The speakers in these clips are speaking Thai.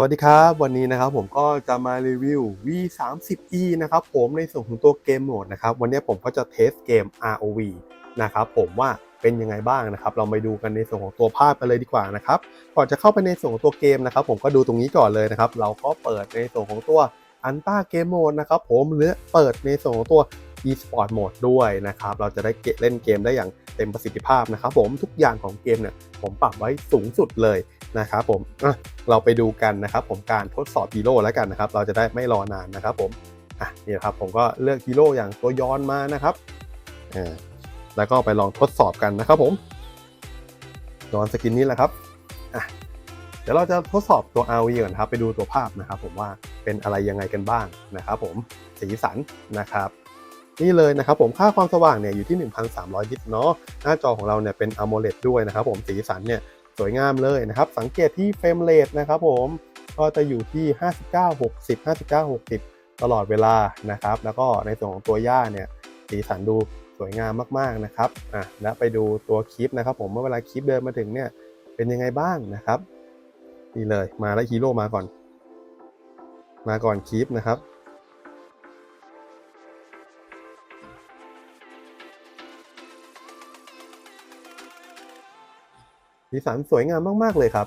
สวัสดีครับ วันนี้นะครับผมก็จะมารีวิว V30e นะครับผมในส่วนของตัวเกมโหมดนะครับ วันนี้ผมก็จะเทสเกม ROV นะครับผมว่าเป็นยังไงบ้างนะครับ เราไปดูกันในส่วนของตัวภาพกันเลยดีกว่านะครับก่อนจะเข้าไปในส่วนของตัวเกมนะครับ ผมก็ดูตรงนี้ก่อนเลยนะครับ เราก็เปิดในส่วนของตัวอันต้าเกมโหมดนะครับผมหรือเปิดในส่วนของตัว e-sport mode ด้วยนะครับ เราจะได้เล่นเกมได้อย่างเต็มประสิทธิภาพนะครับผมทุกอย่างของเกมเนี่ยผมปรับไว้สูงสุดเลย นะครับผมเราไปดูกันนะครับผมการทดสอบฮีโร่แล้วกันนะครับ เราจะได้ไม่รอนานนะครับผมอะนี่ครับผมก็เลือกฮีโร่อย่างตัวย้อนมานะครับอ่าแล้วก็ไปลองทดสอบกันนะครับผมย้อนสกินนี้แหละครับอะเดี๋ยวเราจะทดสอบตัว RV ก่อนครับ ไปดูตัวภาพนะครับ ผมว่าเป็นอะไรยังไงกันบ้างนะครับผมสีสันนะครับนี่เลยนะครับผมค่าความสว่างเนี่ยอยู่ที่ 1,300 นิตเนาะหน้าจอของเราเนี่ยเป็น AMOLED ด้วยนะครับผมสีสันเนี่ย สวยงามเลยนะครับ สังเกตที่เฟรมเรทนะครับผมก็จะอยู่ที่ 59 60 59 60 ตลอดเวลานะครับ แล้วก็ในส่วนของตัวย่าเนี่ยสีสันดูสวยงามมากๆนะครับอะแล้วไปดูตัวคลิปนะครับ ผมเมื่อเวลาคลิปเดินมาถึงเนี่ยเป็นยังไงบ้างนะครับนี่เลยมาแล้วฮีโร่มาก่อน มาก่อนคลิปนะครับ สีสันสวยงามมาก ๆ เลยครับ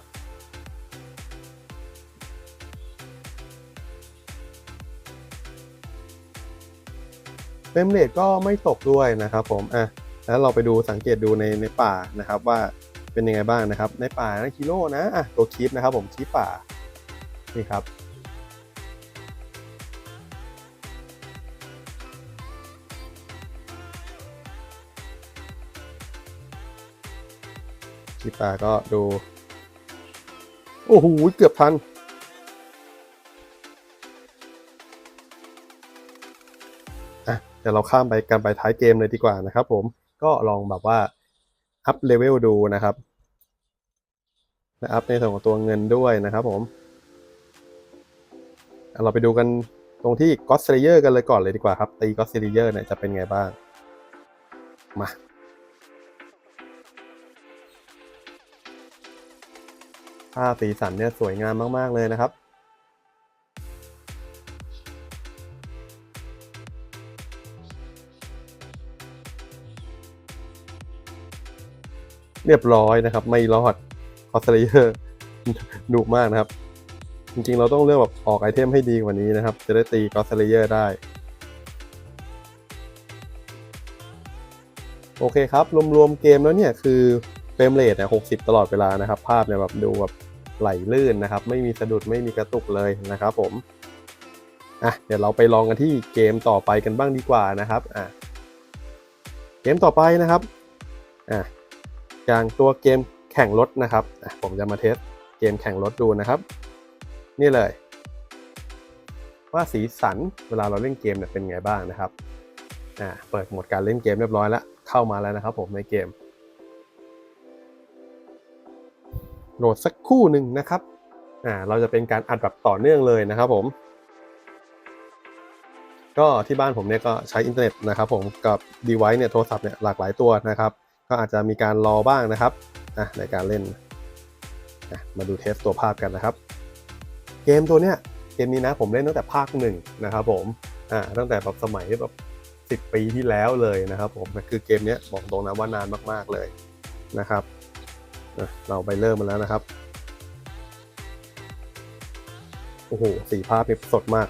เฟรมเรทก็ไม่ตกด้วยนะครับผม อะ แล้วเราไปดูสังเกตดูในในป่านะครับว่าเป็นยังไงบ้างนะครับ ในป่านะคิโลนะ อะ ตัวคลิปนะครับผมคลิปป่า นี่ครับ คลิปป่าก็ดู โอ้โห เกือบทัน อะ เดี๋ยวเราข้ามไปกันไปท้ายเกมเลยดีกว่านะครับผม ก็ลองแบบว่า อัพเลเวลดูนะครับ และอัพในส่วนของตัวเงินด้วยนะครับผม เราไปดูกันตรงที่ God Slayer กันเลยก่อนเลยดีกว่าครับ ตี God Slayer เนี่ยจะเป็นไงบ้าง มา ภาพสีสันเนี่ยสวยงามมาก ๆ เลยนะครับเรียบร้อยนะครับ ไม่รอดคอสเลเยอร์ดุมากนะครับ จริงๆ เราต้องเลือกแบบออกไอเทมให้ดีกว่านี้นะครับ จะได้ตีกอสเลเยอร์ได้ โอเคครับ รวมๆเกมแล้วเนี่ยคือ รมเรทเนี่ย60ตลอดเวลานะครับ ภาพเนี่ยแบบดูแบบไหลลื่นนะครับ ไม่มีสะดุดไม่มีกระตุกเลยนะครับผมอะเดี๋ยวเราไปลองกันที่เกมต่อไปกันบ้างดีกว่านะครับอะเกมต่อไปนะครับอะอย่างตัวเกมแข่งรถนะครับอะผมจะมาเทสเกมแข่งรถดูนะครับ นี่เลย ว่าสีสันเวลาเราเล่นเกมเนี่ยเป็นไงบ้างนะครับอ่าเปิดโหมดการเล่นเกมเรียบร้อยแล้วเข้ามาแล้วนะครับผมในเกม โหลดสักคู่หนึ่งนะครับอ่าเราจะเป็นการอัดแบบต่อเนื่องเลยนะครับผม ก็ที่บ้านผมเนี่ยก็ใช้อินเทอร์เน็ตนะครับผมกับ device เนี่ยโทรศัพท์เนี่ยหลากหลายตัวนะครับ ก็อาจจะมีการรอบ้างนะครับอะในการเล่นมาดูเทสตัวภาพกันนะครับ เกมตัวเนี้ยเกมนี้นะผมเล่นตั้งแต่ภาคหนึ่งนะครับผมอ่าตั้งแต่แบบสมัยแบบสิบปีที่แล้วเลยนะครับผมคือเกมเนี้ยบอกตรงนะว่านานมากๆเลยนะครับ เราไปเริ่มมาแล้วนะครับ โอ้โห สีภาพนี่สดมาก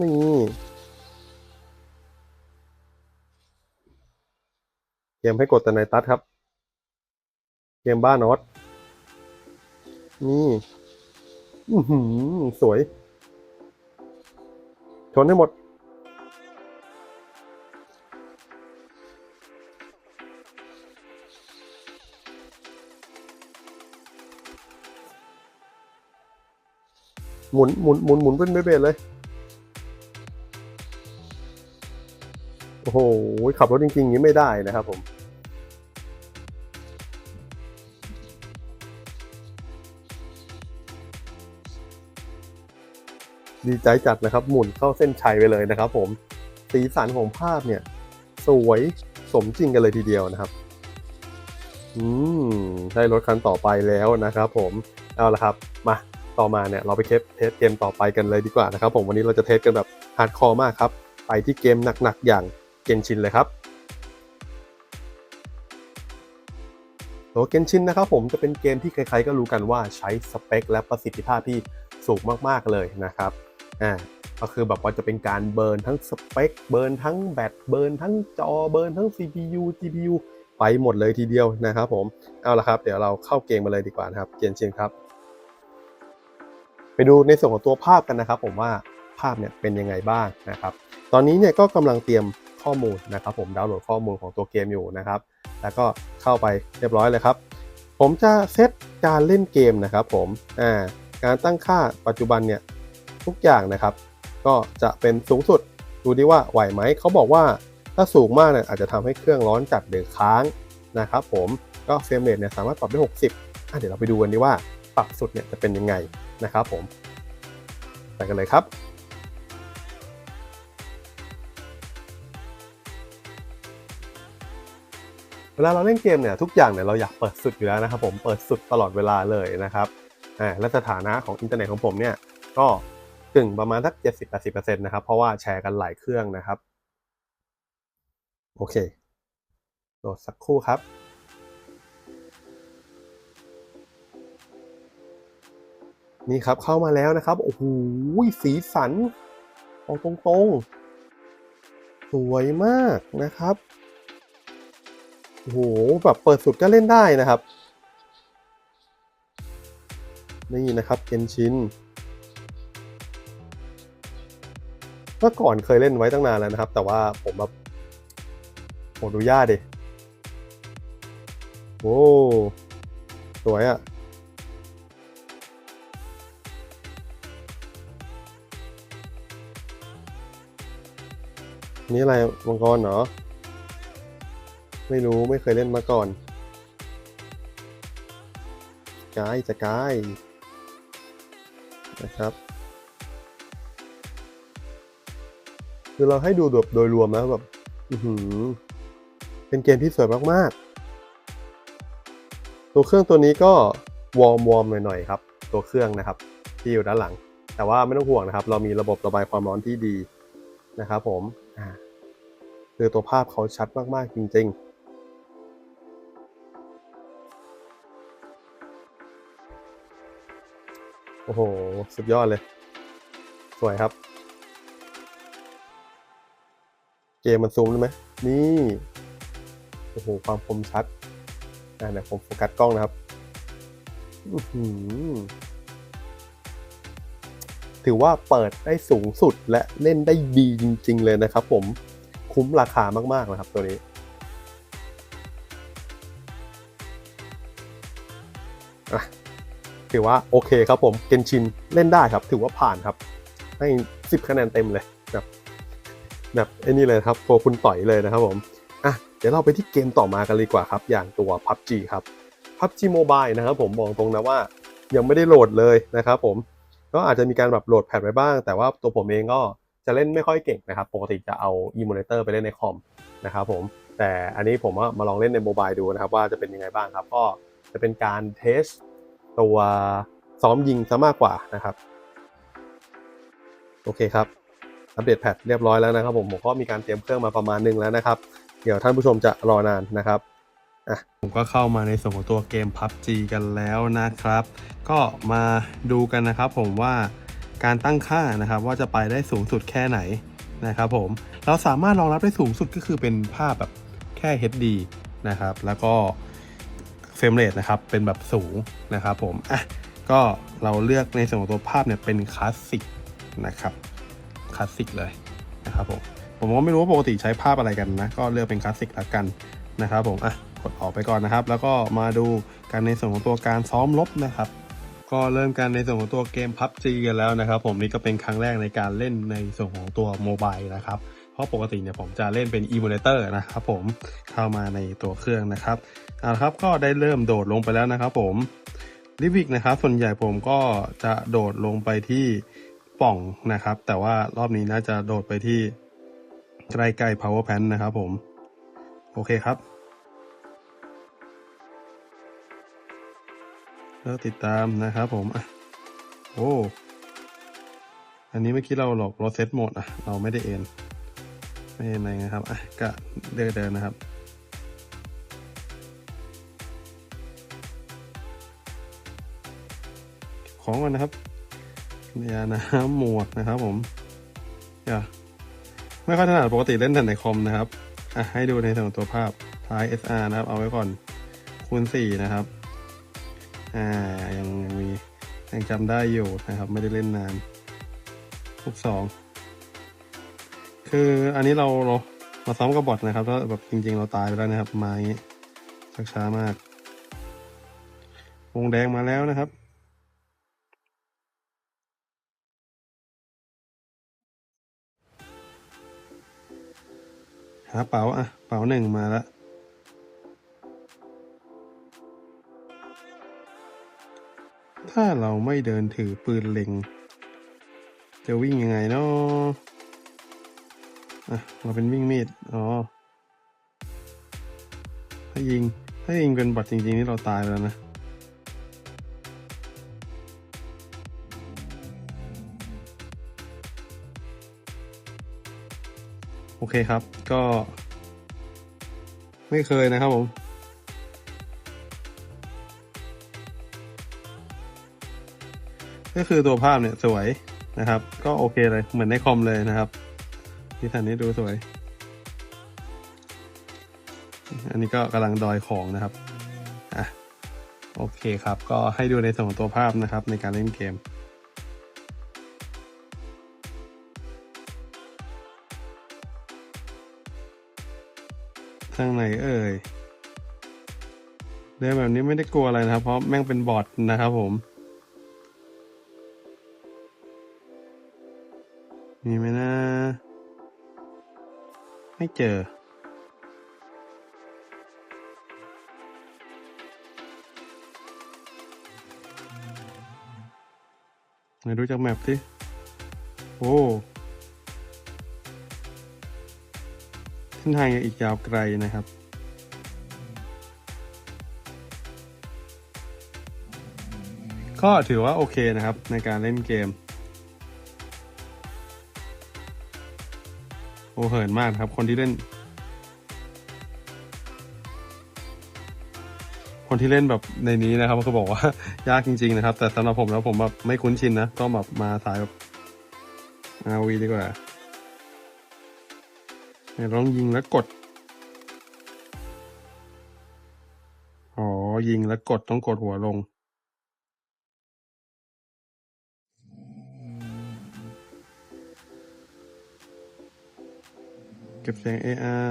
นี่เกมให้กดแต่ในตัดครับ เกมบ้านอต นี่หือสวย ชนให้หมด หมุนหมุนหมุนหมุนเป็นเบสเลย โอ้โห ขับรถจริงๆอย่างนี้ไม่ได้นะครับผม ดีใจจัดนะครับ หมุนเข้าเส้นชัยไปเลยนะครับผมสีสันของภาพเนี่ย สวยสมจริงกันเลยทีเดียวนะครับ อืมได้รถคันต่อไปแล้วนะครับผมเอาละครับ มาต่อมาเนี่ยเราไปเทสเทสเกมต่อไปกันเลยดีกว่านะครับผมวันนี้เราจะเทสกันแบบฮาร์ดคอร์มากครับ ไปที่เกมหนักๆอย่างเกนชินเลยครับตัวเกนชินนะครับผมจะเป็นเกมที่ใครๆก็รู้กันว่าใช้สเปคและประสิทธิภาพที่สูงมากๆเลยนะครับ อ่าก็คือแบบว่าจะเป็นการเบิร์นทั้งสเปค เบิร์นทั้งแบต เบิร์นทั้งจอ เบิร์นทั้ง CPU GPU ไปหมดเลยทีเดียวนะครับผม เอาละครับ เดี๋ยวเราเข้าเกมมาเลยดีกว่านะครับ เกนชินครับ ไปดูในส่วนของตัวภาพกันนะครับ ผมว่าภาพเนี่ยเป็นยังไงบ้างนะครับ ตอนนี้เนี่ยก็กำลังเตรียมข้อมูลนะครับ ผมดาวน์โหลดข้อมูลของตัวเกมอยู่นะครับ แล้วก็เข้าไปเรียบร้อยเลยครับ ผมจะเซตการเล่นเกมนะครับ ผม อ่า การตั้งค่าปัจจุบันเนี่ย ทุกอย่างนะครับ ก็จะเป็นสูงสุดดูดิว่าไหวไหมเขาบอกว่าถ้าสูงมากเนี่ยอาจจะทำให้เครื่องร้อนจัดหรือค้างนะครับผมก็เฟรมเรทเนี่ยสามารถปรับได้ 60อะเดี๋ยวเราไปดูกันดีว่าปรับสุดเนี่ยจะเป็นยังไงนะครับผมไปกันเลยครับเวลาเราเล่นเกมเนี่ยทุกอย่างเนี่ยเราอยากเปิดสุดอยู่แล้วนะครับผมเปิดสุดตลอดเวลาเลยนะครับอ่าและสถานะของอินเทอร์เน็ตของผมเนี่ยก็ กึ่งประมาณสัก70-80%นะครับ เพราะว่าแชร์กันหลายเครื่องนะครับ โอเค โหลดสักครู่ครับนี่ครับเข้ามาแล้วนะครับ โอ้โหสีสันออกตรงๆ สวยมากนะครับ โอ้โหแบบเปิดสุดก็เล่นได้นะครับ นี่นะครับเกนชิน เมื่อก่อนเคยเล่นไว้ตั้งนานแล้วนะครับ แต่ว่าผมแบบโหดูยากดิโอ้สวยอะ่ะนี่อะไรมังกรเหรอ ไม่รู้ไม่เคยเล่นมาก่อนกายจะกายนะครับ คือเราให้ดูแบบโดยรวมนะแบบอือหือเป็นเกมที่สวยมากๆ ตัวเครื่องตัวนี้ก็วอร์มวอร์มหน่อยๆครับ ตัวเครื่องนะครับ ที่อยู่ด้านหลัง แต่ว่าไม่ต้องห่วงนะครับ เรามีระบบระบายความร้อนที่ดีนะครับผมคือตัวภาพเขาชัดมากๆจริง ๆโอ้โห สุดยอดเลย สวยครับ เกมมันซูมได้ไหมนี่โอ้โหความคมชัดอ่าเดี๋ยวผมโฟกัสกล้องนะครับถือว่าเปิดได้สูงสุดและเล่นได้ดีจริง ๆ เลยนะครับ ผมคุ้มราคามากๆนะครับตัวนี้ถือว่าโอเคครับผมเกนชินเล่นได้ครับ ถือว่าผ่านครับ ให้ 10 คะแนนเต็มเลยแบบ แบบไอ้นี่เลยครับโฟคุณต่อยเลยนะครับผมอะเดี๋ยวเราไปที่เกมต่อมากันเลยดีกว่าครับ อย่างตัว PUBG ครับ PUBG Mobile นะครับผมบอกตรงนะว่ายังไม่ได้โหลดเลยนะครับผมก็อาจจะมีการแบบโหลดแพทไว้บ้าง แต่ว่าตัวผมเองก็จะเล่นไม่ค่อยเก่งนะครับ ปกติจะเอา emulator ไปเล่นในคอมนะครับผมแต่อันนี้ผมมาลองเล่นในโมบายดูนะครับว่าจะเป็นยังไงบ้างครับ ก็จะเป็นการเทสตัวซ้อมยิงซะมากกว่านะครับ โอเคครับ อัปเดตแพทเรียบร้อยแล้วนะครับผมผมก็มีการเตรียมเครื่องมาประมาณหนึงแล้วนะครับ เดี๋ยวท่านผู้ชมจะรอนานนะครับผมก็เข้ามาในส่วนของตัวเกม PUBG กันแล้วนะครับ ก็มาดูกันนะครับผมว่าการตั้งค่านะครับว่าจะไปได้สูงสุดแค่ไหนนะครับผมเราสามารถรองรับได้สูงสุดก็คือเป็นภาพแบบแค่ HD นะครับ แล้วก็เฟรมเรทนะครับเป็นแบบสูงนะครับผมอะก็เราเลือกในส่วนของตัวภาพเนี่ยเป็นคลาสสิกนะครับ ลาสสิกเลยนะครับผมผมก็ไม่รู้ว่าปกติใช้ภาพอะไรกันนะ ก็เลือกเป็นคลาสสิกละกันนะครับผมอะกดออกไปก่อนนะครับ แล้วก็มาดูกันในส่วนของตัวการซ้อมรบนะครับ ก็เริ่มกันในส่วนของตัวเกม PUBG กันแล้วนะครับ ผมนี่ก็เป็นครั้งแรกในการเล่นในส่วนของตัวโมบายนะครับเพราะปกติเนี่ยผมจะเล่นเป็น emulator นะครับผมเข้ามาในตัวเครื่องนะครับเอาละครับก็ได้เริ่มโดดลงไปแล้วนะครับ ผมลิวิกนะครับส่วนใหญ่ผมก็จะโดดลงไปที่ ป่องนะครับ แต่ว่ารอบนี้น่าจะโดดไปที่ใกล้ๆ power pan นะครับผม โอเคครับ แล้วติดตามนะครับผมอะโอ้อันนี้เมื่อกี้เราหลอกรถเซตโหมดอะ เราไม่ได้เอ็นไม่เอ็นอะไรนะครับอะก็เดินเดินนะครับเก็บของก่อนนะครับ ยาน้ำหมวกนะครับผมอย่าไม่ค่อยถนัดปกติเล่นแต่ในคอมนะครับอะให้ดูในส่วนของตัวภาพท้าย SR นะครับ เอาไว้ก่อนคูณสี่นะครับ อ่ายังยังมียังจำได้อยู่นะครับ ไม่ได้เล่นนานทุกสองคืออันนี้เราเรามาซ้อมกับบอทนะครับแล้วแบบจริง ๆ เราตายไปแล้วนะครับ มาอย่างนี้ชักช้ามาก วงแดงมาแล้วนะครับ หาเป๋าอะ เป๋าหนึ่งมาแล้วถ้าเราไม่เดินถือปืนเล็ง จะวิ่งยังไงเนาะอะ เราเป็นวิ่งมีด อ๋อ ถ้ายิง ถ้ายิงเป็นบอทจริง ๆ นี่เราตายแล้วนะ โอเคครับ ก็ ไม่เคยนะครับผมก็คือตัวภาพเนี่ยสวยนะครับ ก็โอเคเลยเหมือนในคอมเลยนะครับที่ทันนี้ดูสวย อันนี้ก็กำลังดอยของนะครับอะโอเคครับ ก็ให้ดูในส่วนของตัวภาพนะครับในการเล่นเกม ทางไหนเอ่ยเดินแบบนี้ไม่ได้กลัวอะไรนะครับ เพราะแม่งเป็นบอทนะครับผม มีไหมนะ ไม่เจอ ไหนดูจากแมปสิโอ้ นทางยังอีกยาวไกลนะครับ ก็ถือว่าโอเคนะครับในการเล่นเกม โอเหินมากครับ คนที่เล่น คนที่เล่นแบบในนี้นะครับก็บอกว่ายากจริง ๆ นะครับ แต่สำหรับผมแล้วผมแบบไม่คุ้นชินนะต้องแบบมาสายแบบอาวีดีกว่า ลองยิงแล้วกด อ๋อ ยิงแล้วกดต้องกดหัวลง เก็บเสียง AR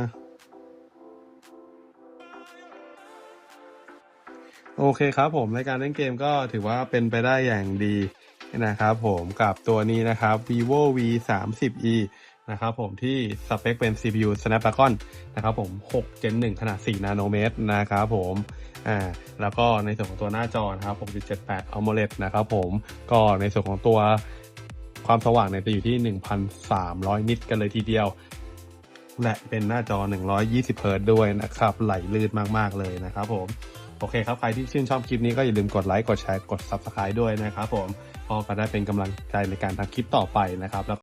โอเคครับผมในการเล่นเกมก็ถือว่าเป็นไปได้อย่างดีนะครับผมกับตัวนี้นะครับ vivo v 3 0 e นะครับผมที่สเปคเป็น CPU Snapdragon นะครับผม6 Gen 1 ขนาด 4 นาโนเมตรนะครับผมอ่าแล้วก็ในส่วนของตัวหน้าจอนะครับ6.78 AMOLED นะครับผมก็ในส่วนของตัวความสว่างเนี่ยจะอยู่ที่ 1,300 นิตกันเลยทีเดียว และเป็นหน้าจอ 120เฮิรต์ด้วยนะครับ ไหลลื่นมากๆเลยนะครับผม โอเคครับ ใครที่ชื่นชอบคลิปนี้ก็อย่าลืมกดไลค์ กดแชร์ กด Subscribe ด้วยนะครับผมก็ก็ได้เป็นกำลังใจในการทำคลิปต่อไปนะครับแล้ว